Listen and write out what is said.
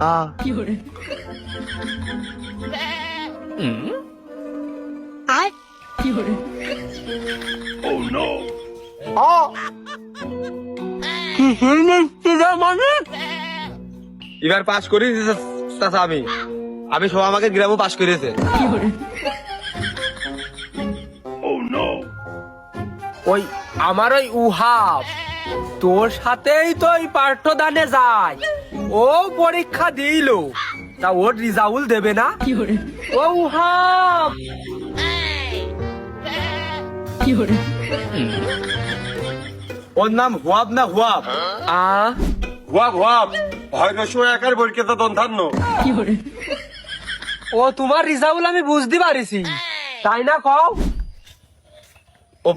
আ মানে? এবার পাস করি আমি আমি সব আমাকে গ্রামও পাস করেছে ওই আমার ওই উহাব। তোর সাথেই তো ওই পাঠ্যদানে যায় ও পরীক্ষা দিল। তা ওর রিজাউল দেবে না? ও উহাব ওর নাম হুয়াব না হুয়াব? আ? হুয়াব হুয়াব। হয় একার তো দন্ধান্ন। ও তোমার রিজাউল আমি বুঝতে পারিছি। তাই না কও? ও